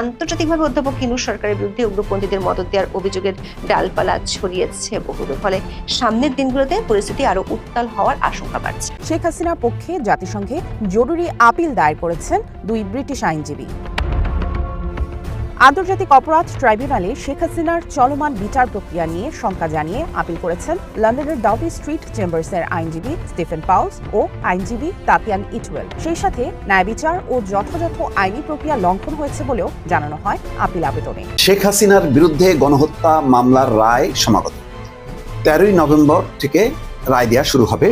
আন্তর্জাতিকভাবে অধ্যাপক কিনু সরকারের বিরুদ্ধে উগ্রপন্থীদের মদত দেওয়ার অভিযোগের ডালপালা ছড়িয়েছে বহুদূর ফলে সামনের দিনগুলোতে পরিস্থিতি আরও উত্তাল হওয়ার আশঙ্কা বাড়ছে। শেখ হাসিনার পক্ষে জাতিসংঘে জরুরি আপিল দায়ের করেছেন দুই ব্রিটিশ আইনজীবী। আন্তর্জাতিক অপরাধ ট্রাইব্যুনালে শেখ হাসিনার চলমান বিচার প্রক্রিয়া নিয়ে শঙ্কা জানিয়ে আপিল করেছেন লন্ডনের ডাউটি স্ট্রিট চেম্বার্সের আইনজীবী স্টিফেন পাউস ও আইনজীবী তাতিয়ান ইটওয়েল। সেই সাথে ন্যায় বিচার ও যথাযথ আইনি প্রক্রিয়া লঙ্ঘন হয়েছে বলেও জানানো হয় আপিল আবেদনে। শেখ হাসিনার বিরুদ্ধে গণহত্যা মামলার রায় সমাগত। তেরোই নভেম্বর থেকে রায় দেওয়া শুরু হবে।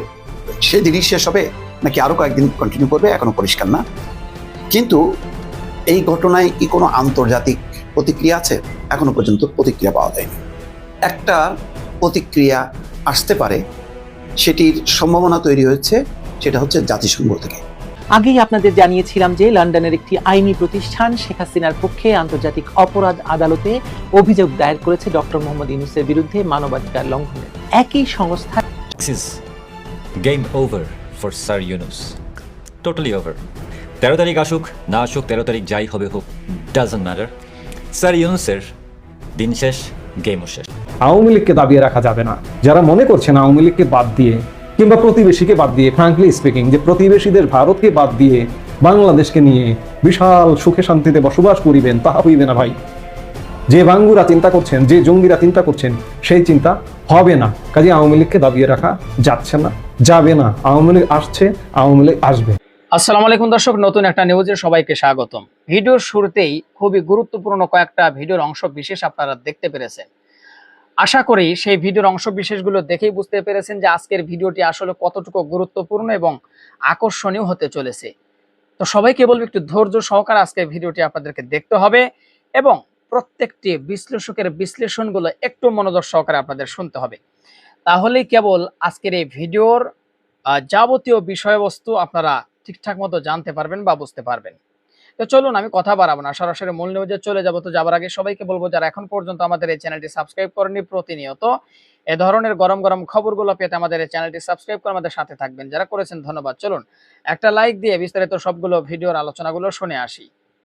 সেদিনই শেষ হবে, নাকি আরও কয়েকদিন কন্টিনিউ করবে, এখনও পরিষ্কার না। কিন্তু এই ঘটনায় কি কোনো আন্তর্জাতিক প্রতিক্রিয়া আছে? এখনও পর্যন্ত প্রতিক্রিয়া পাওয়া যায়নি। একটা প্রতিক্রিয়া আসতে পারে সেটির সম্ভাবনা তৈরি হয়েছে সেটা হচ্ছে জাতিসংঘ থেকে। আগেই আপনাদের জানিয়েছিলাম যে লন্ডনের একটি আইনি প্রতিষ্ঠান শেখ হাসিনার পক্ষে আন্তর্জাতিক অপরাধ আদালতে অভিযোগ দায়ের করেছে ডক্টর মোহাম্মদ ইউনুসের বিরুদ্ধে মানবাধিকার লঙ্ঘনের একই সংস্থা This is game over for Sir Yunus. তেরো তারিখ আসুক, না আসুক, তেরো তারিখ যাই হবে হোক ডাজন্ট ম্যাটার স্যার ইউনুসের দিন শেষ গেমও শেষ। আওয়ামী লীগকে দাবিয়ে রাখা যাবে না। যারা মনে করছেন আওয়ামী লীগকে বাদ দিয়ে, কিংবা প্রতিবেশীকে বাদ দিয়ে ফ্রাঙ্কলি স্পিকিং যে প্রতিবেশীদের ভারতকে বাদ দিয়ে বাংলাদেশকে নিয়ে বিশাল সুখে শান্তিতে বসবাস করিবেন, তাহা হইবে না ভাই। যে বাঙ্গুরা চিন্তা করছেন, যে জঙ্গিরা চিন্তা করছেন, সেই চিন্তা হবে না। কাজে আওয়ামী লীগকে দাবিয়ে রাখা যাচ্ছে না, যাবে না। আওয়ামী লীগ আসছে, আওয়ামী লীগ আসবে। আসসালামু আলাইকুম দর্শক, নতুন একটা নিউজে সবাইকে স্বাগতম। ভিডিওর শুরুতেই খুবই গুরুত্বপূর্ণ কয়েকটা ভিডিওর অংশ বিশেষ আপনারা দেখতে পেরেছেন। আশা করি সেই ভিডিওর অংশ বিশেষগুলো দেখেই বুঝতে পেরেছেন যে আজকের ভিডিওটি আসলে কতটুকু গুরুত্বপূর্ণ এবং আকর্ষণীয় হতে চলেছে। তো সবাইকে বলব, একটু ধৈর্য সহকারে আজকের ভিডিওটি আপনাদেরকে দেখতে হবে এবং প্রত্যেকটি বিশ্লেষকের বিশ্লেষণগুলো একটু মনোযোগ সহকারে আপনাদের শুনতে হবে। তাহলেই কেবল আজকের এই ভিডিওর যাবতীয় বিষয়বস্তু আপনারা ঠিকঠাক মতো জানতে পারবেন বা বুঝতে পারবেন। তো চলুন আমি কথা বাড়াবো না, সরাসরি মূল নিউজে চলে যাব। তো যাবার আগে সবাইকে বলব, যারা এখন পর্যন্ত আমাদের এই চ্যানেলটি সাবস্ক্রাইব করেনি প্রতিনিয়ত এ ধরনের গরম গরম খবরগুলো পেতে আমাদের এই চ্যানেলটি সাবস্ক্রাইব করে আমাদের সাথে থাকবেন। যারা করেছেন, ধন্যবাদ। চলুন, একটা লাইক দিয়ে বিস্তারিত সবগুলো ভিডিওর আলোচনাগুলো শুনে আসি।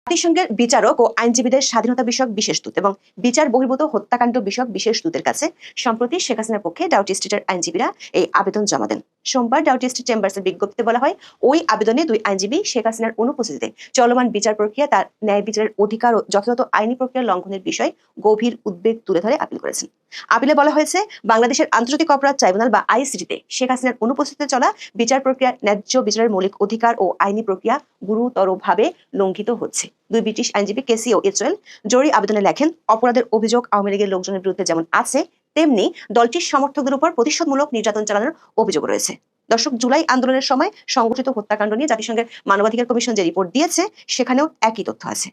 জাতিসংঘের বিচারক ও আইনজীবীদের স্বাধীনতা বিষয়ক বিশেষ দূত এবং বিচার বহির্ভূত হত্যাকাণ্ড বিষয়ক বিশেষ দূতের কাছে, সম্প্রতি শেখ হাসিনার পক্ষে ডাউটি স্ট্রিটের আইনজীবীরা এই আবেদন জমা দেন। সোমবার ডাউটি স্ট্রিট চেম্বার্সের বিজ্ঞপ্তিতে বলা হয়, ওই আবেদনে দুই আইনজীবী শেখ হাসিনার অনুপস্থিতিতে চলমান বিচার প্রক্রিয়া তার ন্যায় বিচারের অধিকার ও যথাযথ আইনি প্রক্রিয়া লঙ্ঘনের বিষয়ে গভীর উদ্বেগ তুলে ধরে আপিল করেছেন। আপিলে বলা হয়েছে, বাংলাদেশের আন্তর্জাতিক অপরাধ ট্রাইব্যুনাল বা আইসিটিতে শেখ হাসিনার অনুপস্থিতিতে চলা বিচার প্রক্রিয়া, ন্যায্য বিচারের মৌলিক অধিকার ও আইনি প্রক্রিয়া গুরুতরভাবে লঙ্ঘিত হচ্ছে। দুই ব্রিটিশ আইনজীবী কেসি ও ইসরায়েল জরুরি আবেদনে লেখেন, অপরাধের অভিযোগ আওয়ামী লীগের লোকজনের বিরুদ্ধে যেমন আছে তেমনি দলটির সমর্থকদের উপর প্রতিশোধমূলক নির্যাতন চালানোর অভিযোগ রয়েছে। দর্শক, জুলাই আন্দোলনের সময় সংগঠিত হত্যাকাণ্ড নিয়ে জাতিসংঘের মানবাধিকার কমিশন যে রিপোর্ট দিয়েছে, সেখানেও একই তথ্য আছে।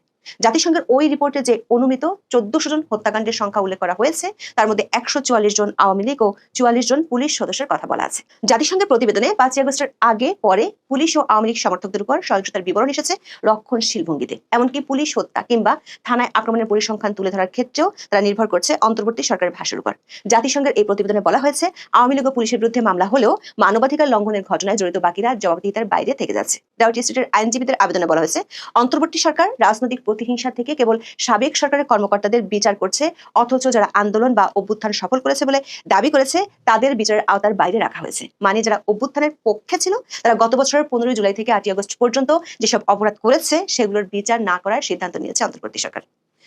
জাতিসংঘের ওই রিপোর্টে যে অনুমিত চোদ্দশো জন হত্যাকাণ্ডের সংখ্যা উল্লেখ করা হয়েছে, তার মধ্যে একশো চুয়াল্লিশ জন আওয়ামী লীগ ও চুয়াল্লিশ জন পুলিশ সদস্যের কথা বলা আছে। জাতিসংঘের প্রতিবেদনে পাঁচই আগস্টের আগে পরে পুলিশ ও আওয়ামী লীগ সমর্থকদের উপর সহিংসতার বিবরণ এসেছে রক্ষণশীল ভঙ্গিতে। এমনকি পুলিশ হত্যা কিংবা থানায় আক্রমণের পরিসংখ্যান তুলে ধরার ক্ষেত্রেও তারা নির্ভর করছে অন্তর্বর্তী সরকারের ভাষার উপর। জাতিসংঘের এই প্রতিবেদনে বলা হয়েছে, আওয়ামী লীগ ও পুলিশের বিরুদ্ধে মামলা হলেও মানবাধিকার লঙ্ঘনের ঘটনায় জড়িত বাকিরা জবাবদিহিতার বাইরে থেকে যাচ্ছে। ডাউটি স্ট্রিটের আইনজীবীদের আবেদনে বলা হয়েছে, অন্তর্বর্তী সরকার রাজনৈতিক প্রতিহিংসা থেকে কেবল সাবেক সরকারের কর্মকর্তাদের বিচার করছে, অথচ যারা আন্দোলন বা অভ্যুত্থান সফল করেছে বলে দাবি করেছে, তাদের বিচারের আওতার বাইরে রাখা হয়েছে। মানে যারা অভ্যুত্থানের পক্ষে ছিল, তারা গত বছরের পনেরোই জুলাই থেকে আটই আগস্ট পর্যন্ত যেসব অপরাধ করেছে, সেগুলোর বিচার না করার সিদ্ধান্ত নিয়েছে অন্তর্বর্তী সরকার।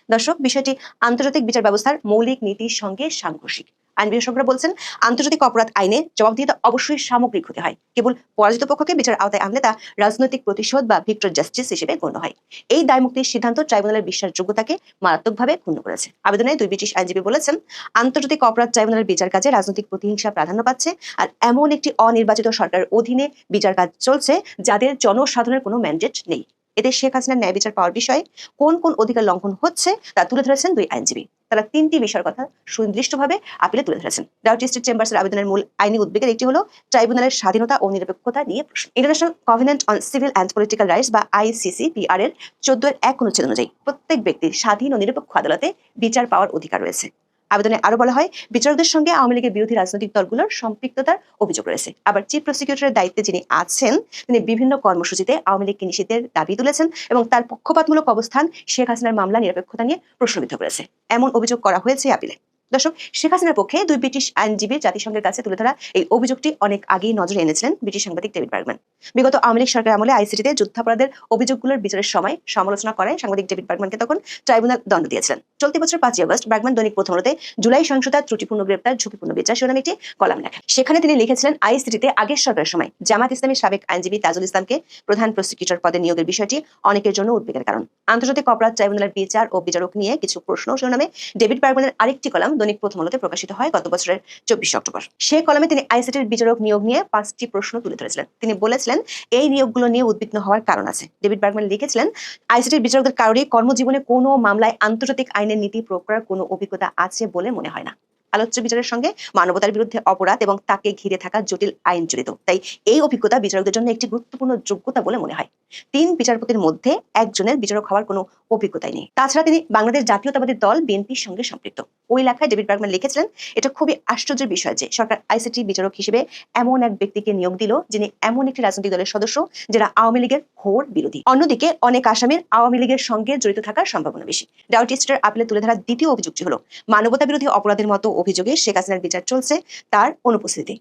দর্শক, বিষয়টি আন্তর্জাতিক বিচার ব্যবস্থার মৌলিক নীতির সঙ্গে সাংঘর্ষিক। আইন বিশেষজ্ঞরা বলছেন, আন্তর্জাতিক অপরাধ আইনে জবাবদিহিতা অবশ্যই সামগ্রিক হতে হয়। কেবল পরাজিত পক্ষকে বিচার আওতায় আনলে তা রাজনৈতিক প্রতিশোধ বা ভিক্টর জাস্টিস হিসেবে গণ্য হয়। এই দায়মুক্তির সিদ্ধান্ত ট্রাইব্যুনালের বিশ্বাসযোগ্যতাকে মারাত্মকভাবে ক্ষুণ্ণ করেছে। আবেদনে দুই ব্রিটিশ আইনজীবী বলেছেন, আন্তর্জাতিক অপরাধ ট্রাইব্যুনালের বিচার কাজে রাজনৈতিক প্রতিহিংসা প্রাধান্য পাচ্ছে আর এমন একটি অনির্বাচিত সরকারের অধীনে বিচার কাজ চলছে যাদের জনসাধারণের কোনো ম্যান্ডেট নেই। এতে শেখ হাসিনার ন্যায় বিচার পাওয়ার বিষয়ে কোন কোন অধিকার লঙ্ঘন হচ্ছে তা তুলে ধরেছেন দুই আইনজীবী। তারা তিনটি বিষয়ের কথা সুনির্দিষ্টভাবে আপিলে তুলে ধরেছেন। ডাউটি স্ট্রিট চেম্বার্সের আবেদনের মূল আইনি উদ্বেগের একটি হলো ট্রাইব্যুনালের স্বাধীনতা ও নিরপেক্ষতা নিয়ে প্রশ্ন। International covenant on civil and political rights বা আইসিসি পিআর এর চোদ্দ এর এক অনুচ্ছেদ অনুযায়ী প্রত্যেক ব্যক্তির স্বাধীন ও নিরপেক্ষ আদালতে বিচার পাওয়ার অধিকার রয়েছে। আবেদনে আরও বলা হয়, বিচারকদের সঙ্গে আওয়ামী লীগের বিরোধী রাজনৈতিক দলগুলোর সম্পৃক্ততার অভিযোগ রয়েছে। আবার চিফ প্রসিকিউটরের দায়িত্বে যিনি আছেন, তিনি বিভিন্ন কর্মসূচিতে আওয়ামী লীগকে নিষিদ্ধের দাবি তুলেছেন এবং তার পক্ষপাতমূলক অবস্থান শেখ হাসিনার মামলা নিরপেক্ষতা নিয়ে প্রশ্নবিদ্ধ করেছে। এমন অভিযোগ করা হয়েছে আপিলে। দর্শক, শেখ হাসিনার পক্ষে দুই ব্রিটিশ আইনজীবী জাতিসংঘের কাছে তুলে ধরা এই অভিযোগটি অনেক আগেই নজরে এনেছিলেন ব্রিটিশ সাংবাদিক ডেভিড বার্গম্যান। বিগত আওয়ামী লীগ সরকার আমলে আইসিটিতে যুদ্ধাপরাধের অভিযোগগুলোর বিচারের সময় সমালোচনা করায় সাংবাদিক ডেভিড বার্গম্যানকে তখন ট্রাইব্যুনাল দণ্ড দিয়েছিলেন। চলতি বছর পাঁচই আগস্ট বার্গম্যান দৈনিক প্রথম আলোতে জুলাই সহিংসতা, ত্রুটিপূর্ণ গ্রেপ্তার, ঝুঁকিপূর্ণ বিচার শিরোনামে একটি কলাম লেখেন সেখানে তিনি লিখেছিলেন আইসিটিতে আগের সরকারের সময় জামাত ইসলামের সাবেক আইনজীবী তাজুল ইসলামকে প্রধান প্রসিকিউটর পদে নিয়োগের বিষয়টি অনেকের জন্য উদ্বেগের কারণ। আন্তর্জাতিক অপরাধ ট্রাইব্যুনালের বিচার ও বিচারক নিয়ে কিছু প্রশ্ন শিরোনামে ডেভিড বার্গম্যানের আরেকটি কলাম দৈনিক প্রথম আলোতে প্রকাশিত হয় গত বছরের চব্বিশে অক্টোবর। সেই কলামে তিনি আইসিটির বিচারক নিয়োগ নিয়ে পাঁচটি প্রশ্ন তুলে ধরেছিলেন। তিনি বলেছিলেন, এই নিয়োগগুলো নিয়ে উদ্বিগ্ন হওয়ার কারণ আছে। ডেভিড বার্গম্যান লিখেছিলেন আইসিটির বিচারকদের কারোরই কর্মজীবনে কোনো মামলায় আন্তর্জাতিক নীতি প্রয়োগ করার কোনো অভিজ্ঞতা আছে বলে মনে হয় না। আলোচ্য বিচারের সঙ্গে মানবতার বিরুদ্ধে অপরাধ এবং তাকে ঘিরে থাকা জটিল আইন জড়িত। তাই এই অভিজ্ঞতা বিচারকদের জন্য একটি গুরুত্বপূর্ণ যোগ্যতা বলে মনে হয়। তিন বিচারপতির মধ্যে একজনের বিচারক হওয়ার কোনো অভিজ্ঞতাই নেই। তাছাড়া তিনি বাংলাদেশ জাতীয়তাবাদী দল বিএনপির সঙ্গে সম্পৃক্ত। ওই লেখায় ডেভিড বার্গম্যান লিখেছিলেন, এটা খুবই আশ্চর্যের বিষয় যে সরকার আইসিটি বিচারক হিসেবে এমন এক ব্যক্তিকে নিয়োগ দিল যিনি এমন একটি রাজনৈতিক দলের সদস্য যারা আওয়ামী লীগের ঘোর বিরোধী। অন্যদিকে অনেক আসামির আওয়ামী লীগের সঙ্গে জড়িত থাকার সম্ভাবনা বেশি। ডাউটি স্টার আপিলে তুলে ধরা দ্বিতীয় অভিযোগটি হলো মানবতা বিরোধী অপরাধের মতো অভিযোগে শেখ হাসিনার বিচার চলছে তার অনুপস্থিতি।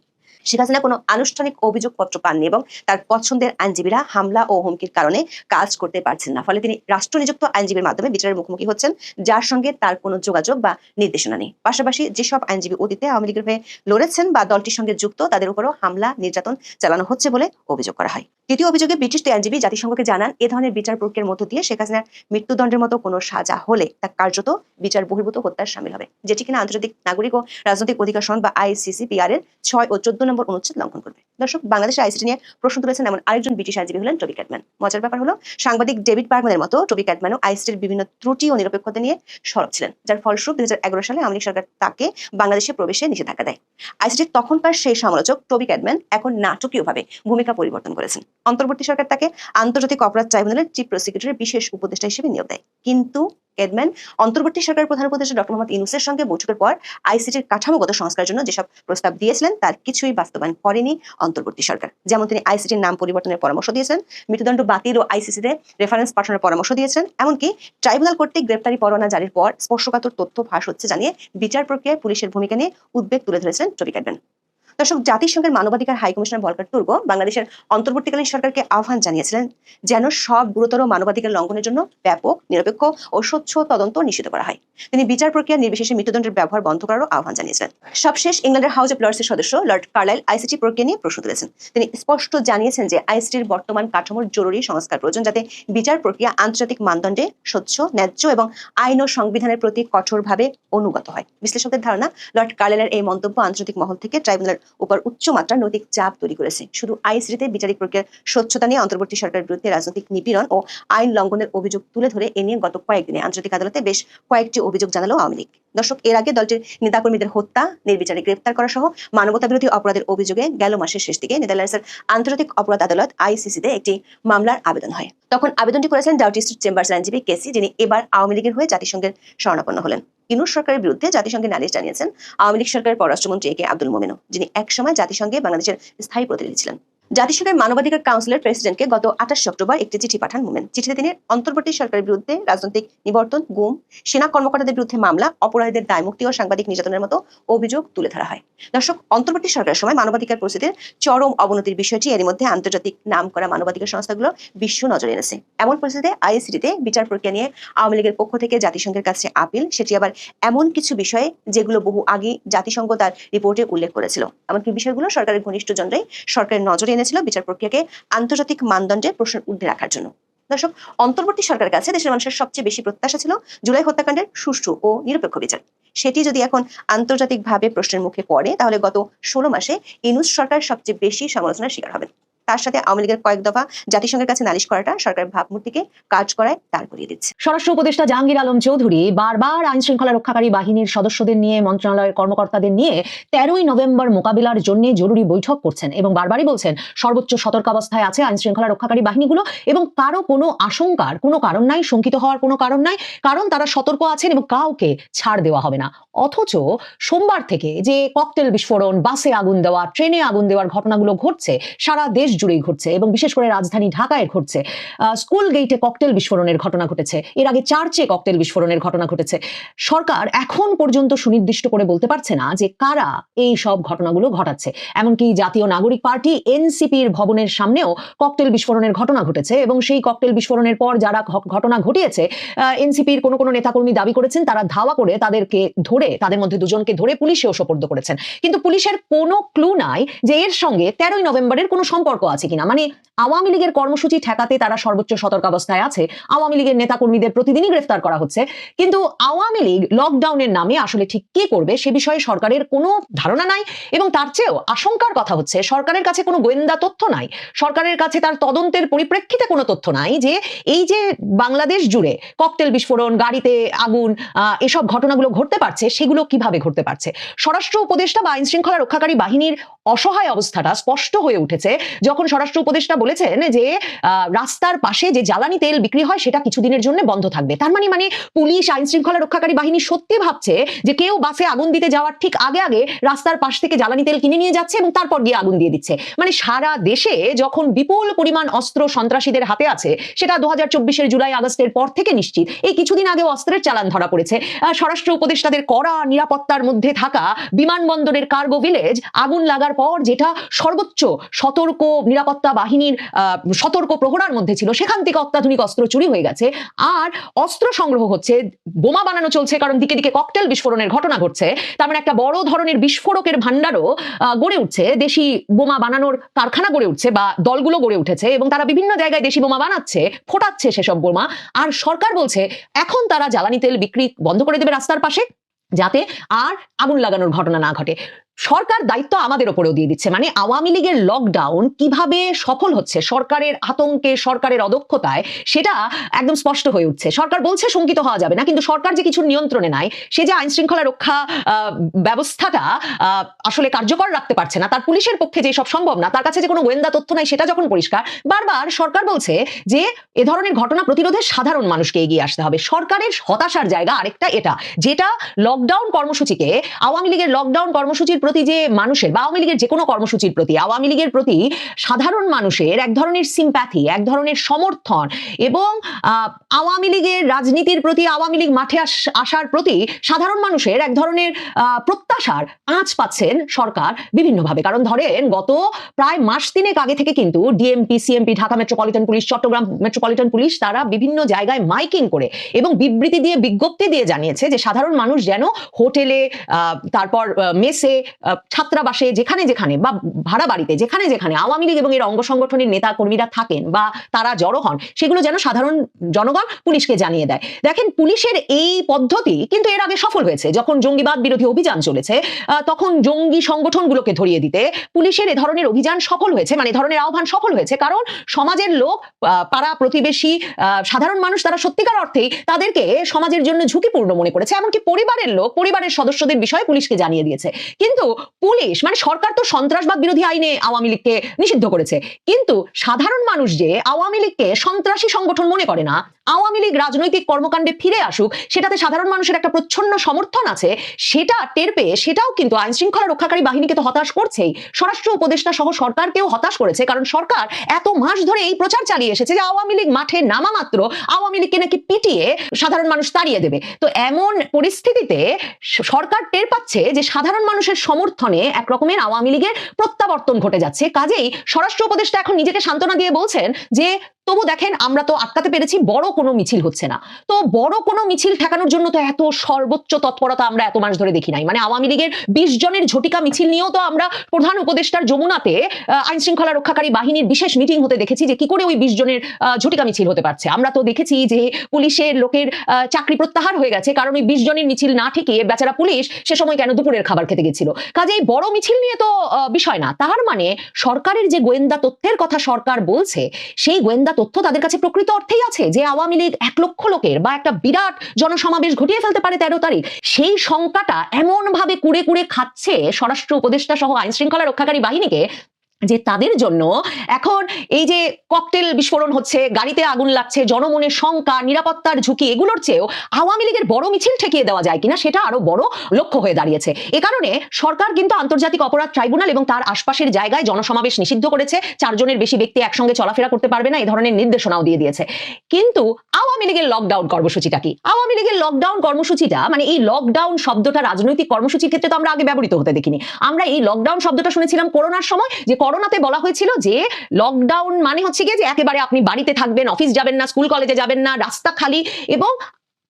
শেখ হাসিনা কোনো আনুষ্ঠানিক অভিযোগপত্র পাননি এবং তার পছন্দের আইনজীবীরা হামলা ও হুমকির কারণে কাজ করতে পারছেন না। ফলে তিনি রাষ্ট্র নিযুক্ত আইনজীবীর মাধ্যমে বিচারের মুখোমুখি হচ্ছেন, যার সঙ্গে তার কোনো যোগাযোগ বা নির্দেশনা নেই। পাশাপাশি যেসব আইনজীবী অতীতে আওয়ামী লীগের হয়ে লড়েছেন বা দলটির সঙ্গে যুক্ত, তাদের উপরও হামলা, নির্যাতন চালানো হচ্ছে বলে অভিযোগ করা হয়। তৃতীয় অভিযোগে ব্রিটিশ দুই আইনজীবী জাতিসংঘকে জানান, এ ধরনের বিচার প্রক্রিয়ার মধ্য দিয়ে শেখ হাসিনার মৃত্যুদণ্ডের মতো কোনো সাজা হলে তা কার্যত বিচার বহির্ভূত হত্যার সামিল হবে, যেটি কিনা আন্তর্জাতিক নাগরিক ও রাজনৈতিক অধিকার সনদ বা আইসিসি পিআর এর ছয় ও চোদ্দ নম্বর অনুচ্ছেদ লঙ্ঘন করবে। দর্শক, বাংলাদেশের আইসিটি নিয়ে প্রশ্ন তুলেছেন এমন আরেকজন ব্রিটিশ আইনজীবী হলেন টবি ক্যাটম্যান। মজার ব্যাপার হলো, সাংবাদিক ডেভিড বার্গম্যানের মতো টবি ক্যাটম্যানও আইসিটির বিভিন্ন ত্রুটি ও নিরপেক্ষতা নিয়ে সরব ছিলেন, যার ফলস্বরূপ দুই হাজার এগারো সালে লীগ সরকার তাকে বাংলাদেশে প্রবেশে নিষেধাজ্ঞা দেয়। আইসিটির তখনকার সেই সমালোচক টবি ক্যাটম্যান এখন নাটকীয়ভাবে ভূমিকা পরিবর্তন করেছেন। অন্তর্বর্তী সরকার তাকে আন্তর্জাতিক অপরাধ ট্রাইব্যুনালের চিফ প্রসিকিউটরের বিশেষ উপদেষ্টা হিসেবে নিয়োগ দেয়। কিন্তু ক্যাডম্যান অন্তর্বর্তী সরকার প্রধান উপদেষ্টা ডক্টর মোহাম্মদ ইউনুসের সঙ্গে বৈঠকের পর আইসিটির কাঠামোগত সংস্কারের জন্য যেসব প্রস্তাব দিয়েছিলেন, তার কিছুই বাস্তবায়ন করেনি অন্তর্বর্তী সরকার। যেমন তিনি আইসিটির নাম পরিবর্তনের পরামর্শ দিয়েছেন, মৃত্যুদণ্ড বাতিল ও আইসিসিতে রেফারেন্স পাঠানোর পরামর্শ দিয়েছেন, এমনকি ট্রাইব্যুনাল কর্তৃক গ্রেপ্তারি পরোয়ানা জারির পর স্পর্শকাতর তথ্য ফাঁস হচ্ছে জানিয়ে বিচার প্রক্রিয়ায় পুলিশের ভূমিকা নিয়ে উদ্বেগ তুলে ধরেছেন টবি দর্শক, জাতিসংঘের মানবাধিকার হাই কমিশনার ভলকার তুর্গ বাংলাদেশের অন্তর্বর্তীকালীন সরকারকে আহ্বান জানিয়েছিলেন যেন সব গুরুতর মানবাধিকার লঙ্ঘনের জন্য ব্যাপক, নিরপেক্ষ ও স্বচ্ছ তদন্ত নিশ্চিত করা হয়। তিনি বিচার প্রক্রিয়া নির্বিশেষে মৃত্যুদণ্ডের ব্যবহার বন্ধ করারও আহ্বান জানিয়েছিলেন। সবশেষ ইংল্যান্ডের হাউস অফ লর্ডসের সদস্য লর্ড কার্লাইল আইসিটি প্রক্রিয়া নিয়ে প্রশ্ন তুলেছেন। তিনি স্পষ্ট জানিয়েছেন যে আইসিটির বর্তমান কাঠামোর জরুরি সংস্কার প্রয়োজন যাতে বিচার প্রক্রিয়া আন্তর্জাতিক মানদণ্ডে স্বচ্ছ, ন্যায্য এবং আইন ও সংবিধানের প্রতি কঠোরভাবে অনুগত হয়। বিশ্লেষকদের ধারণা লর্ড কার্লাইলের এই মন্তব্য আন্তর্জাতিক মহল থেকে ট্রাইব্যুনালের উপর উচ্চ মাত্রার নৈতিক চাপ তৈরি করেছে। শুধু আইসিটিতে বিচারিক প্রক্রিয়ার স্বচ্ছতা নিয়ে অন্তর্বর্তী সরকারের বিরুদ্ধে রাজনৈতিক নিপীড়ন ও আইন লঙ্ঘনের অভিযোগ তুলে ধরে এ নিয়ে গত কয়েকদিনে আন্তর্জাতিক আদালতে বেশ কয়েকটি অভিযোগ জানালো আওয়ামী লীগ। দর্শক, এর আগে দলটির নেতাকর্মীদের হত্যা, নির্বিচারে গ্রেপ্তার করা সহ মানবতা বিরোধী অপরাধের অভিযোগে গেল মাসের শেষ দিকে নেদারল্যান্ডসের আন্তর্জাতিক অপরাধ আদালত আইসিসিতে একটি মামলার আবেদন হয়। তখন আবেদনটি করেছেন ডাউটি স্ট্রিট চেম্বার্স আইনজীবী কেসি, যিনি এবার আওয়ামী লীগের হয়ে জাতিসংঘের শরণাপন্ন হলেন। ইনুস সরকারের বিরুদ্ধে জাতিসংঘে নালিশ জানিয়েছেন আওয়ামী লীগ সরকারের পররাষ্ট্রমন্ত্রী এ কে আব্দুল মোমেনও, যিনি একসময় জাতিসংঘে বাংলাদেশের স্থায়ী প্রতিনিধি ছিলেন। জাতিসংঘের মানবাধিকার কাউন্সিলের প্রেসিডেন্টকে গত আঠাশ অক্টোবর একটি চিঠি পাঠান মোমেন। চিঠিতে তিনি অন্তর্বর্তী সরকারের বিরুদ্ধে রাজনৈতিক নিবর্তন, গুম, সেনা কর্মকর্তাদের বিরুদ্ধে মামলা, অপরাধীদের দায়মুক্তি ও সাংবাদিক নির্যাতনের মতো অভিযোগ তুলে ধরা হয়। দর্শক, অন্তর্বর্তী সরকারের সময় মানবাধিকার পরিস্থিতির চরম অবনতির বিষয়টি এর মধ্যে আন্তর্জাতিক নাম করা মানবাধিকার সংস্থাগুলো বিশ্ব নজরে এনেছে। এমন পরিস্থিতিতে আইএসিটিতে বিচার প্রক্রিয়া নিয়ে আওয়ামী লীগের পক্ষ থেকে জাতিসংঘের কাছে আপিল, সেটি আবার এমন কিছু বিষয়ে যেগুলো বহু আগে জাতিসংঘ তার রিপোর্টে উল্লেখ করেছিল। এমনকি বিষয়গুলো সরকারের ঘনিষ্ঠজনরাই সরকারের নজরে এনেছিল বিচার প্রক্রিয়াকে আন্তর্জাতিক মানদণ্ডে প্রশ্নের ঊর্ধ্বে রাখার জন্য। দর্শক, অন্তর্বর্তী সরকারের কাছে দেশের মানুষের সবচেয়ে বেশি প্রত্যাশা ছিল জুলাই হত্যাকাণ্ডের সুষ্ঠু ও নিরপেক্ষ বিচার। সেটি যদি এখন আন্তর্জাতিকভাবে প্রশ্নের মুখে পড়ে, তাহলে গত ষোলো মাসে ইনুস সরকার সবচেয়ে বেশি সমালোচনার শিকার হবেন। তার সাথে আওয়ামী লীগের কয়েক দফা জাতিসংঘের কাছে নালিশ করাটা সরকারের ভাবমূর্তিকে কাজ করায় দাঁড় করিয়ে দিচ্ছে। স্বরাষ্ট্র উপদেষ্টা জাহাঙ্গীর আলম চৌধুরী বারবার আইন শৃঙ্খলা রক্ষাকারী বাহিনীর সদস্যদের নিয়ে, মন্ত্রণালয়ের কর্মকর্তাদের নিয়ে তেরোই নভেম্বর মোকাবিলার জন্য জরুরি বৈঠক করছেন এবং বারবারই বলছেন, সর্বোচ্চ সতর্কাবস্থায় আছে আইন শৃঙ্খলা রক্ষাকারী বাহিনীগুলো এবং কারও কোনো আশঙ্কার, কোনো কারণ নাই, শঙ্কিত হওয়ার কোনো কারণ নাই, কারণ তারা সতর্ক আছেন এবং কাউকে ছাড় দেওয়া হবে না। অথচ সোমবার থেকে যে ককটেল বিস্ফোরণ, বাসে আগুন দেওয়া, ট্রেনে আগুন দেওয়ার ঘটনাগুলো ঘটছে, সারা দেশ জুড়েই ঘটছে এবং বিশেষ করে রাজধানী ঢাকায় ঘটছে। স্কুল গেইটে ককটেল বিস্ফোরণের ঘটনা ঘটেছে। এর আগে চার্চে ককটেল বিস্ফোরণের ঘটনা ঘটেছে। সরকার এখন পর্যন্ত সুনির্দিষ্ট করে বলতে পারছে না যে কারা এই সব ঘটনাগুলো ঘটাচ্ছে। এমনকি জাতীয় নাগরিক পার্টি এনসিপির ভবনের সামনেও ককটেল বিস্ফোরণের ঘটনা ঘটেছে এবং সেই ককটেল বিস্ফোরণের পর যারা ঘটনা ঘটিয়েছে এনসিপির কোনো কোনো নেতাকর্মী দাবি করেছেন, তারা ধাওয়া করে তাদেরকে ধরে, তাদের মধ্যে দুজনকে ধরে পুলিশেও সোপর্দ করেছেন। কিন্তু পুলিশের কোনো ক্লু নাই যে এর সঙ্গে তেরোই নভেম্বরের কোনো সম্পর্ক আছে কিনা? মানে আওয়ামী লীগের কর্মসূচি ঠেকাতে তারা সর্বোচ্চ সতর্কাবস্থায় আছে। আওয়ামী লীগের নেতাকর্মীদের প্রতিদিনই গ্রেফতার করা হচ্ছে। কিন্তু আওয়ামী লীগ লকডাউনের নামে আসলে ঠিক কি করবে সে বিষয়ে সরকারের কোনো ধারণা নাই এবং তার চেয়েও আশঙ্কার কথা হচ্ছে, সরকারের কাছে কোনো গোয়েন্দা তথ্য নাই। সরকারের কাছে তার তদন্তের পরিপ্রেক্ষিতে কোনো তথ্য নাই যে এই যে বাংলাদেশ জুড়ে ককটেল বিস্ফোরণ, গাড়িতে আগুন এসব ঘটনাগুলো ঘটতে পারছে, সেগুলো কীভাবে ঘটতে পারছে? স্বরাষ্ট্র উপদেষ্টা বা আইন শৃঙ্খলা রক্ষাকারী বাহিনীর অসহায় অবস্থাটা স্পষ্ট হয়ে উঠেছে। যখন স্বরাষ্ট্র উপদেষ্টা বলেছেন যে রাস্তার পাশে যে জ্বালানি তেল বিক্রি হয় সেটা কিছুদিনের জন্য বন্ধ থাকবে। তার মানে মানে পুলিশ আইন শৃঙ্খলা রক্ষাকারী বাহিনী সত্যি ভাবছে যে, কেউ বাসে আগুন দিতে যাওয়ার ঠিক আগে আগে রাস্তার পাশ থেকে জ্বালানি তেল কিনে নিয়ে যাচ্ছে এবং তারপর গিয়ে আগুন দিয়ে দিচ্ছে। মানে সারা দেশে যখন বিপুল পরিমাণ অস্ত্র সন্ত্রাসীদের হাতে আছে, সেটা দু হাজার জুলাই আগস্টের পর থেকে নিশ্চিত। এই কিছুদিন আগে অস্ত্রের চালান ধরা পড়েছে। স্বরাষ্ট্র উপদেষ্টাদের কড়া নিরাপত্তার মধ্যে থাকা বিমানবন্দরের কার্গো ভিলেজ আগুন লাগার পর যেটা সর্বোচ্চ সতর্ক নিরাপত্তা বাহিনীর সতর্ক প্রহরার মধ্যে ছিল, সেখান থেকে অত্যাধুনিক অস্ত্র চুরি হয়ে গেছে। আর অস্ত্র সংগ্রহ হচ্ছে, বোমা বানানো চলছে, কারণ দিকে দিকে ককটেল বিস্ফোরণের ঘটনা ঘটছে। তার মানে একটা বড় ধরনের বিস্ফোরকের ভান্ডারও গড়ে উঠছে। দেশি বোমা বানানোর কারখানা গড়ে উঠছে বা দলগুলো গড়ে উঠেছে এবং তারা বিভিন্ন জায়গায় দেশি বোমা বানাচ্ছে, ফোটাচ্ছে সেসব বোমা। আর সরকার বলছে, এখন তারা জ্বালানি তেল বিক্রি বন্ধ করে দেবে রাস্তার পাশে, যাতে আর আগুন লাগানোর ঘটনা না ঘটে। সরকার দায়িত্ব আমাদের ওপরেও দিয়ে দিচ্ছে। মানে আওয়ামী লীগের লকডাউন কীভাবে সফল হচ্ছে, সরকারের আতঙ্কে, সরকারের অদক্ষতায়, সেটা একদম স্পষ্ট হয়ে উঠছে। সরকার বলছে শঙ্কিত হওয়া যাবে না, কিন্তু সরকার যে কিছু নিয়ন্ত্রণে নাই, সে যে আইন শৃঙ্খলা রক্ষা ব্যবস্থাটা আসলে কার্যকর রাখতে পারছে না, তার পুলিশের পক্ষে যে সব সম্ভব না, তার কাছে যে কোনো গোয়েন্দা তথ্য নাই, সেটা যখন পরিষ্কার, বারবার সরকার বলছে যে এ ধরনের ঘটনা প্রতিরোধে সাধারণ মানুষকে এগিয়ে আসতে হবে। সরকারের হতাশার জায়গা আরেকটা এটা, যেটা লকডাউন কর্মসূচিকে, আওয়ামী লীগের লকডাউন কর্মসূচির প্রতি যে মানুষের বা আওয়ামী লীগের যে কোনো কর্মসূচির প্রতি, আওয়ামী লীগের প্রতি সাধারণ মানুষের এক ধরনের সিম্প্যাথি এক ধরনের সমর্থন এবং আওয়ামী লীগের রাজনীতির প্রতি, আওয়ামী লীগ মাঠে আস- আসার প্রতি সাধারণ মানুষের এক ধরনের প্রত্যাশার আঁচ পাচ্ছেন সরকার বিভিন্নভাবে। কারণ ধরেন, গত প্রায় মাস তিনেক আগে থেকে কিন্তু DMP CMP Dhaka metropolitan police Chattogram metropolitan police তারা বিভিন্ন জায়গায় মাইকিং করে এবং বিবৃতি দিয়ে বিজ্ঞপ্তি দিয়ে জানিয়েছে যে সাধারণ মানুষ যেন হোটেলে তারপর মেসে ছাত্রাবাসে যেখানে যেখানে বা ভাড়া বাড়িতে যেখানে যেখানে আওয়ামী লীগ এবং এর অঙ্গ সংগঠনের নেতা কর্মীরা থাকেন বা তারা জড়ো হন, সেগুলো যেন সাধারণ জনগণ পুলিশকে জানিয়ে দেয়। দেখেন পুলিশের এই পদ্ধতি কিন্তু এর আগে সফল হয়েছে। যখন জঙ্গিবাদ বিরোধী অভিযান চলেছে তখন জঙ্গি সংগঠনগুলোকে ধরিয়ে দিতে পুলিশের এ ধরনের অভিযান সফল হয়েছে মানে ধরনের আহ্বান সফল হয়েছে। কারণ সমাজের লোক পাড়া প্রতিবেশী সাধারণ মানুষ তারা সত্যিকার অর্থেই তাদেরকে সমাজের জন্য ঝুঁকিপূর্ণ মনে করেছে। এমনকি পরিবারের লোক, পরিবারের সদস্যদের বিষয়ে পুলিশকে জানিয়ে দিয়েছে। কিন্তু পুলিশ মানে সরকার তো সন্ত্রাসবাদ বিরোধী আইনে আওয়ামী লীগকে নিষিদ্ধ করেছে। কিন্তু সাধারণ মানুষ যে আওয়ামী লীগকে সন্ত্রাসী সংগঠন মনে করে না, আওয়ামী লীগ রাজনৈতিক কর্মকাণ্ডে ফিরে আসুক, সেটাতে সাধারণ মানুষের একটা প্রচ্ছন্ন সমর্থন আছে, সেটা টের পেয়ে সেটাও কিন্তু আইন শৃঙ্খলা রক্ষাকারী বাহিনীকে তো হতাশ করছেই। স্বরাষ্ট্র উপদেষ্টা সহ সরকারকেও হতাশ করেছে, কারণ সরকার এত মাস ধরে এই প্রচার চালিয়ে এসেছে যে আওয়ামী লীগ মাঠে নামা মাত্র, আওয়ামী লীগকে নাকি পিটিয়ে সাধারণ মানুষ তাড়িয়ে দেবে। তো এমন পরিস্থিতিতে সরকার টের পাচ্ছে যে সাধারণ মানুষের সমর্থনে এক রকমের আওয়ামী লীগের প্রত্যাবর্তন ঘটে যাচ্ছে। কাজেই স্বরাষ্ট্র উপদেষ্টা এখন নিজেকে সান্ত্বনা দিয়ে বলছেন যে তবু দেখেন, আমরা তো আটকাতে পেরেছি, বড় কোনো মিছিল হচ্ছে না। তো বড় কোনো মিছিল ঠেকানোর জন্য তো এত সর্বোচ্চ তৎপরতা আমরা এত মাস ধরে দেখি নাই। মানে আওয়ামী লীগের বিশ জনের ঝটিকা মিছিল নিয়েও তো আমরা প্রধান উপদেষ্টার যমুনাতে আইন শৃঙ্খলা রক্ষাকারী বাহিনীর বিশেষ মিটিং হতে দেখেছি যে কি করে ওই বিশ জনের ঝটিকা মিছিল হতে পারছে। আমরা তো দেখেছি যে পুলিশের লোকের চাকরি প্রত্যাহার হয়ে গেছে, কারণ ওই বিশ জনের মিছিল না ঠেকিয়ে বেচারা পুলিশ সে সময় কেন দুপুরের খাবার খেতে গেছিল। কাজে এই বড় মিছিল নিয়ে তো বিষয় না। তার মানে সরকারের যে গোয়েন্দা তথ্যের কথা সরকার বলছে, সেই গোয়েন্দা তথ্য তাদের কাছে প্রকৃত অর্থেই আছে যে আওয়ামী লীগ এক লক্ষ লোকের বা একটা বিরাট জনসমাবেশ ঘটিয়ে ফেলতে পারে তেরো তারিখ। সেই শঙ্কাটা এমন ভাবে কুড়ে কুড়ে খাচ্ছে স্বরাষ্ট্র উপদেষ্টা সহ আইন শৃঙ্খলা রক্ষাকারী বাহিনীকে যে তাদের জন্য এখন এই যে ককটেল বিস্ফোরণ হচ্ছে, গাড়িতে আগুন লাগছে জনমনের শঙ্কা, নিরাপত্তার ঝুঁকি, এগুলোর চেয়েও আওয়ামী লীগের বড় মিছিল ঠেকিয়ে দেওয়া যায় কিনা সেটা আরও বড় লক্ষ্য হয়ে দাঁড়িয়েছে। এ কারণে সরকার কিন্তু আন্তর্জাতিক অপরাধ ট্রাইব্যুনাল এবং তার আশপাশের জায়গায় জনসমাবেশ নিষিদ্ধ করেছে। চারজনের বেশি ব্যক্তি একসঙ্গে চলাফেরা করতে পারবে না এই ধরনের নির্দেশনাও দিয়ে দিয়েছে। কিন্তু আওয়ামী লীগের লকডাউন কর্মসূচিটা কি? আওয়ামী লীগের লকডাউন কর্মসূচিটা মানে এই লকডাউন শব্দটা রাজনৈতিক কর্মসূচির ক্ষেত্রে তো আমরা আগে ব্যবহৃত হতে দেখিনি। আমরা এই লকডাউন শব্দটা শুনেছিলাম করোনার সময় যে করোনাতে বলা হয়েছিল যে লকডাউন মানে হচ্ছে গিয়ে যে একেবারে আপনি বাড়িতে থাকবেন অফিস যাবেন না স্কুল কলেজে যাবেন না, রাস্তা খালি এবং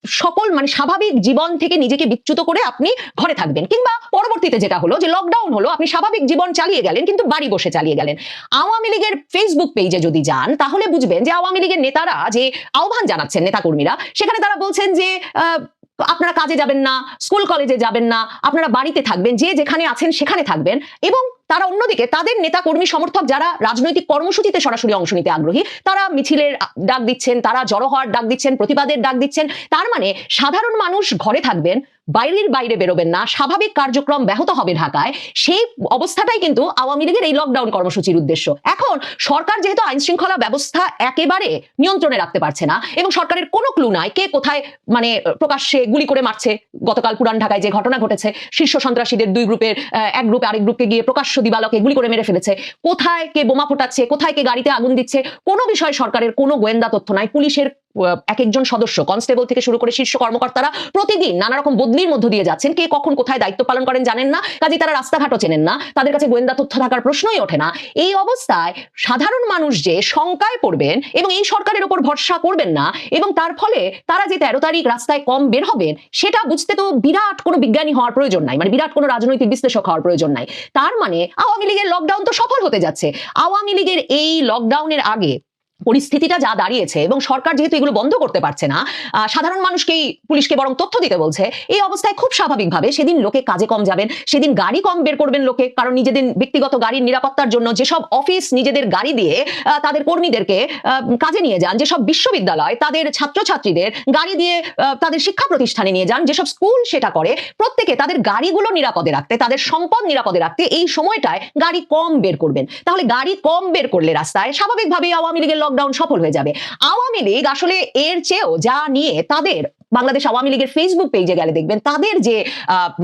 সকল মানে স্বাভাবিক জীবন থেকে নিজেকে বিচ্যুত করে আপনি ঘরে থাকবেন। কিংবা পরবর্তীতে যেটা হলো যে লকডাউন হলো, আপনি স্বাভাবিক জীবন চালিয়ে গেলেন কিন্তু বাড়ি বসে চালিয়ে গেলেন। আওয়ামী লীগের ফেসবুক পেজে যদি যান, তাহলে বুঝবেন যে আওয়ামী লীগের নেতারা যে আহ্বান জানাচ্ছেন নেতাকর্মীরা, সেখানে তারা বলছেন যে আহ, আপনারা কাজে যাবেন না স্কুল কলেজে যাবেন না আপনারা বাড়িতে থাকবেন যে যেখানে আছেন সেখানে থাকবেন এবং তারা অন্যদিকে তাদের নেতা কর্মী সমর্থক যারা রাজনৈতিক কর্মসূচিতে সরাসরি অংশ নিতে আগ্রহী তারা মিছিলের ডাক দিচ্ছেন তারা জড়ো হওয়ার ডাক দিচ্ছেন প্রতিবাদের ডাক দিচ্ছেন তার মানে সাধারণ মানুষ ঘরে থাকবেন বাইরের বাইরে বেরোবেন না, স্বাভাবিক কার্যক্রম ব্যাহত হবে ঢাকায়। সেই অবস্থাটাই কিন্তু আওয়ামী লীগের এই লকডাউন কর্মসূচির উদ্দেশ্য। এখন সরকার যেহেতু আইন শৃঙ্খলা ব্যবস্থা একেবারে নিয়ন্ত্রণে রাখতে পারছে না এবং সরকারের কোনো ক্লু নাই কে কোথায় মানে প্রকাশ্যে গুলি করে মারছে। গতকাল পুরান ঢাকায় যে ঘটনা ঘটেছে, শীর্ষ সন্ত্রাসীদের দুই গ্রুপের এক গ্রুপে আরেক গ্রুপকে গিয়ে প্রকাশ্য দিবালকে গুলি করে মেরে ফেলেছে। কোথায় কে বোমা ফোটাচ্ছে, কোথায় কে গাড়িতে আগুন দিচ্ছে, কোনো বিষয় সরকারের কোনো গোয়েন্দা তথ্য নাই, পুলিশের এক একজন সদস্য কনস্টেবল থেকে শুরু করে শীর্ষ কর্মকর্তারা প্রতিদিন নানা রকম বদলির মধ্য দিয়ে যাচ্ছেন। কে কখন কোথায় দায়িত্ব পালন করেন জানেন না। কাজে তারা রাস্তাঘাটও চেনেন না। তাদের কাছে গোয়েন্দা তথ্য থাকার প্রশ্নই ওঠে না। এই অবস্থায় সাধারণ মানুষ যে শঙ্কায় পড়বেন এবং এই সরকারের উপর ভরসা করবেন না এবং তার ফলে তারা যে তেরো তারিখ রাস্তায় কম বের হবেন, সেটা বুঝতে তো বিরাট কোনো বিজ্ঞানী হওয়ার প্রয়োজন নাই। মানে বিরাট কোনো রাজনৈতিক বিশ্লেষক হওয়ার প্রয়োজন নাই। তার মানে আওয়ামী লীগের লকডাউন তো সফল হতে যাচ্ছে। আওয়ামী লীগের এই লকডাউনের আগে পরিস্থিতিটা যা দাঁড়িয়েছে এবং সরকার যেহেতু এগুলো বন্ধ করতে পারছে না সাধারণ মানুষকেই পুলিশকে বরং তথ্য দিতে বলছে, এই অবস্থায় খুব স্বাভাবিকভাবে সেদিন লোকে কাজে কম যাবেন, সেদিন গাড়ি কম বের করবেন লোকে, কারণ নিজেদের ব্যক্তিগত গাড়ির নিরাপত্তার জন্য যেসব অফিস নিজেদের গাড়ি দিয়ে তাদের কর্মীদেরকে কাজে নিয়ে যান, যেসব বিশ্ববিদ্যালয় তাদের ছাত্রছাত্রীদের গাড়ি দিয়ে তাদের শিক্ষা প্রতিষ্ঠানে নিয়ে যান, যেসব স্কুল সেটা করে, প্রত্যেকে তাদের গাড়িগুলো নিরাপদে রাখতে, তাদের সম্পদ নিরাপদে রাখতে এই সময়টায় গাড়ি কম বের করবেন। তাহলে গাড়ি কম বের করলে রাস্তায় স্বাভাবিকভাবেই আওয়ামী লীগের লকডাউন সফল হয়ে যাবে। আওয়ামী লীগ আসলে এর চেয়েও যা নিয়ে তাদের বাংলাদেশ আওয়ামী লীগের ফেসবুক পেজে গেলে দেখবেন তাদের যে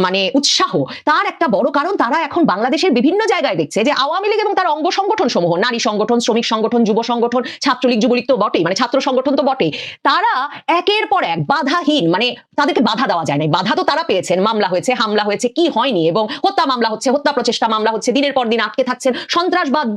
মানে উৎসাহ, তার একটা বড় কারণ তারা এখন বাংলাদেশের বিভিন্ন জায়গায় দেখছে যে আওয়ামী লীগ এবং তার অঙ্গ সংগঠন সমূহ, নারী সংগঠন, শ্রমিক সংগঠন, যুব সংগঠন, ছাত্রলীগ, যুবলীগ তো বটেই মানে ছাত্র সংগঠন তো বটেই, তারা একের পর এক বাধাহীন মানে তাদেরকে বাধা দেওয়া যায় না বাধা তো তারা পেয়েছেন, মামলা হয়েছে, হামলা হয়েছে, কি হয়নি এবং হত্যা মামলা হচ্ছে, হত্যা প্রচেষ্টা মামলা হচ্ছে, দিনের পর দিন আটকে থাকছেন, সন্ত্রাসবাদ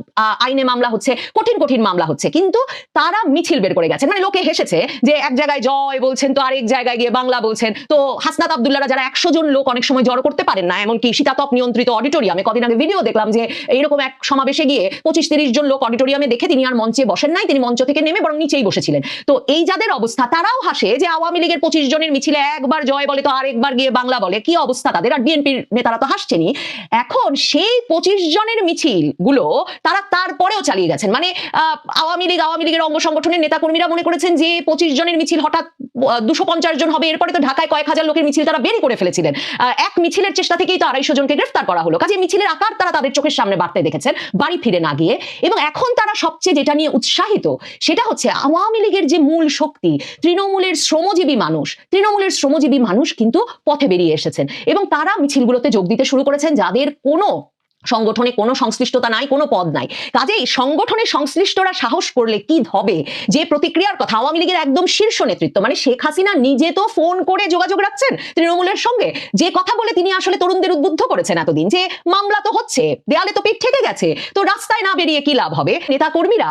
আইনে মামলা হচ্ছে, কঠিন কঠিন মামলা হচ্ছে, কিন্তু তারা মিছিল বের করে গেছেন। মানে লোকে হেসেছে যে এক জায়গায় জয় বলছেন তো আরেক জায়গায় গিয়ে বাংলা বলছেন। তো হাসনাত আবদুল্লারা যারা একশো জন লোক অনেক সময় জড়ো করতে পারেন না, এমনকি শীতাতপ নিয়ন্ত্রিত অডিটোরিয়ামে, কদিন আগে ভিডিও দেখলাম যে এইরকম এক সমাবেশে গিয়ে পঁচিশ তিরিশ জন লোক অডিটোরিয়ামে দেখে তিনি আর মঞ্চে বসেন নাই, তিনি মঞ্চ থেকে নেমে বরং নিচেই বসেছিলেন। তো এই যাদের অবস্থা, তারাও হাসে যে আওয়ামী লীগের পঁচিশ জনের মিছিলে একবার জয় বলে তো আরেকবার গিয়ে বাংলা বলে, কি অবস্থা তাদের? আর বিএনপির নেতারা তো হাসছেনই। এখন সেই পঁচিশ জনের মিছিলগুলো তারা তারপরেও চালিয়ে গেছেন। মানে আওয়ামী লীগ, আওয়ামী লীগের অঙ্গ সংগঠনের নেতাকর্মীরা মনে করেছেন যে পঁচিশ জনের মিছিল হঠাৎ দুশো পঞ্চাশ জন হবে। এরপরে তো ঢাকায় কয়েক হাজার লোকের মিছিল তারা বেরি করে ফেলেছিলেন। এক মিছিলের চেষ্টা থেকেই তো আড়াইশো জনকে গ্রেফতার করা হলো। কাজে মিছিলের আকার তারা তাদের চোখের সামনে বাড়তে দেখেছেন, বাড়ি ফিরে না গিয়ে। এবং এখন তারা সবচেয়ে যেটা নিয়ে উৎসাহিত, সেটা হচ্ছে আওয়ামী লীগের যে মূল শক্তি, তৃণমূলের শ্রমজীবী মানুষ, তৃণমূলের শ্রমজীবী মানুষ কিন্তু পথে বেরিয়ে এসেছেন। এবং তারা মিছিলগুলোতে যোগ দিতে শুরু করেছেন, যাদের কোনো সংগঠনে কোনো সংশ্লিষ্টতা নাই, কোনো পদ নাই। কাজেই সংগঠনে সংশ্লিষ্টরা সাহস করলে কি হবে? যে প্রতিক্রিয়ার কথা আওয়ামী লীগের একদম শীর্ষ নেতৃত্ব মানে শেখ হাসিনা নিজে তো ফোন করে যোগাযোগ রাখছেন তৃণমূলের সঙ্গে। যে কথা বলে তিনি আসলে তরুণদের উদ্বুদ্ধ করেছেন এতদিন যে মামলা তো হচ্ছে, দেয়ালে তো পিঠ ঠেকে গেছে। তো রাস্তায় না বেরিয়ে কি লাভ হবে? নেতা কর্মীরা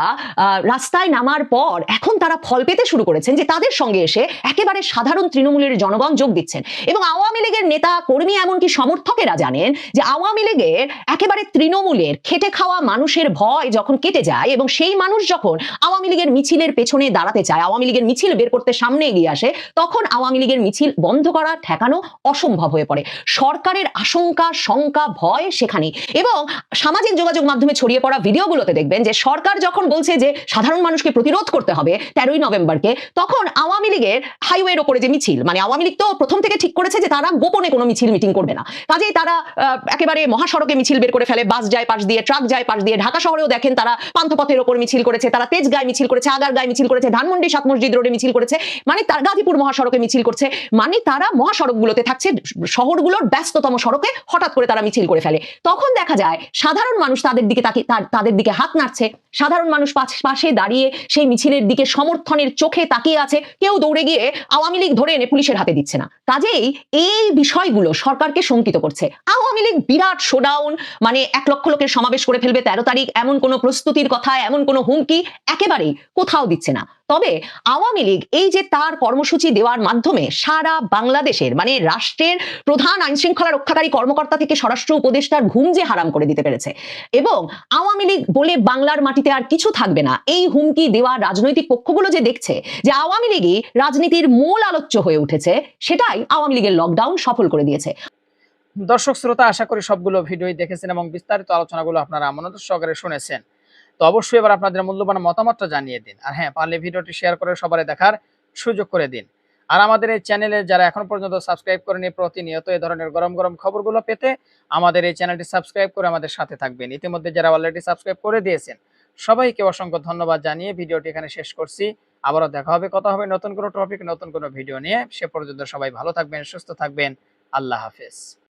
রাস্তায় নামার পর এখন তারা ফল পেতে শুরু করেছেন যে তাদের সঙ্গে এসে একেবারে সাধারণ তৃণমূলের জনগণ যোগ দিচ্ছেন। এবং আওয়ামী লীগের নেতা, কর্মী, এমনকি সমর্থকেরা জানেন যে আওয়ামী লীগের একেবারে তৃণমূলের খেটে খাওয়া মানুষের ভয় যখন কেটে যায় এবং সেই মানুষ যখন আওয়ামী লীগের মিছিলের পেছনে দাঁড়াতে চায়, আওয়ামী লীগের মিছিল বের করতে সামনে এগিয়ে আসে, তখন আওয়ামী লীগের মিছিল বন্ধ করা ঠেকানো অসম্ভব হয়ে পড়ে। সরকারের আশঙ্কা, শঙ্কা, ভয় সেখানে। এবং সামাজিক যোগাযোগ মাধ্যমে ছড়িয়ে পড়া ভিডিওগুলোতে দেখবেন যে সরকার যখন বলছে যে সাধারণ মানুষকে প্রতিরোধ করতে হবে তেরোই নভেম্বরকে, তখন আওয়ামী লীগের হাইওয়ের ওপরে যে মিছিল মানে আওয়ামী লীগ তো প্রথম থেকে ঠিক করেছে যে তারা গোপনে কোনো মিছিল মিটিং করবে না। কাজেই তারা একেবারে মহাসড়কে মিছিল বের করে ফেলে, বাস যায় পাশ দিয়ে, ট্রাক যায় পাশ দিয়ে, ঢাকা শহরেও দেখেন তারা পান্থপথের ওপর মিছিল করেছে, তারা তেজগাঁয় মিছিল করেছে আগার গায়ে মিছিল করেছে, ধানমন্ডি সাত মসজিদ রোডে মিছিল করেছে মানে তার গাজীপুর মহাসড়কে মিছিল করছে মানে তারা মহাসড়কগুলোতে থাকছে, শহরগুলোর ব্যস্ততম সড়কে হঠাৎ করে তারা মিছিল করে ফেলে। তখন দেখা যায়, সাধারণ মানুষ তাদের দিকে তাকে তাদের দিকে হাত নাড়ছে, সাধারণ মানুষ পাশে দাঁড়িয়ে সেই মিছিলের দিকে সমর্থনের চোখে তাকিয়ে আছে, কেউ দৌড়ে গিয়ে আওয়ামী লীগ ধরে এনে পুলিশের হাতে দিচ্ছে না। কাজেই এই বিষয়গুলো সরকারকে শঙ্কিত করছে। আওয়ামী লীগ বিরাট শোডাউন মানে এক লক্ষ লোকের সমাবেশ করে ফেলবে তেরো তারিখ, এমন কোনো প্রস্তুতির কথা, এমন কোনো হুমকি একেবারেই কোথাও দিচ্ছে না। তবে আওয়ামী লীগ এই যে তার কর্মসূচি দেওয়ার মাধ্যমে সারা বাংলাদেশের মানে রাষ্ট্রের প্রধান আইন শৃঙ্খলা রক্ষাকারী কর্মকর্তা থেকে স্বরাষ্ট্র উপদেষ্টার ঘুম যে হারাম করে দিতে পেরেছে। এবং আওয়ামী লীগ বলে বাংলার মাটিতে আর কিছু থাকবে না। এই হুমকি দেওয়া রাজনৈতিক পক্ষগুলো যে দেখছে যে আওয়ামী লীগই রাজনীতির মূল আলোচ্য হয়ে উঠেছে, সেটাই আওয়ামী লীগের লকডাউন সফল করে দিয়েছে। দর্শক শ্রোতা, আশা করি সবগুলো ভিডিওই দেখেছেন এবং বিস্তারিত আলোচনাগুলো আপনারা মনোযোগ সহকারে শুনেছেন। তো অবশ্যই এবার আপনাদের মূল্যবান মতামতটা জানিয়ে দিন। আর হ্যাঁ পারলে ভিডিওটি শেয়ার করে সবাই দেখার সুযোগ করে দিন। আর আমাদের এই চ্যানেলে যারা এখন পর্যন্ত সাবস্ক্রাইব করেনি, প্রতিনিয়ত এই ধরনের গরম গরম খবরগুলো পেতে আমাদের এই চ্যানেলটি সাবস্ক্রাইব করে আমাদের সাথে থাকবেন। ইতিমধ্যে যারা অলরেডি সাবস্ক্রাইব করে দিয়েছেন, সবাইকে অসংখ্য ধন্যবাদ জানিয়ে ভিডিওটি এখানে শেষ করছি। আবারও দেখা হবে, কথা হবে নতুন কোনো টপিক নতুন কোনো ভিডিও নিয়ে। সে পর্যন্ত সবাই ভালো থাকবেন, সুস্থ থাকবেন। আল্লাহ হাফেজ।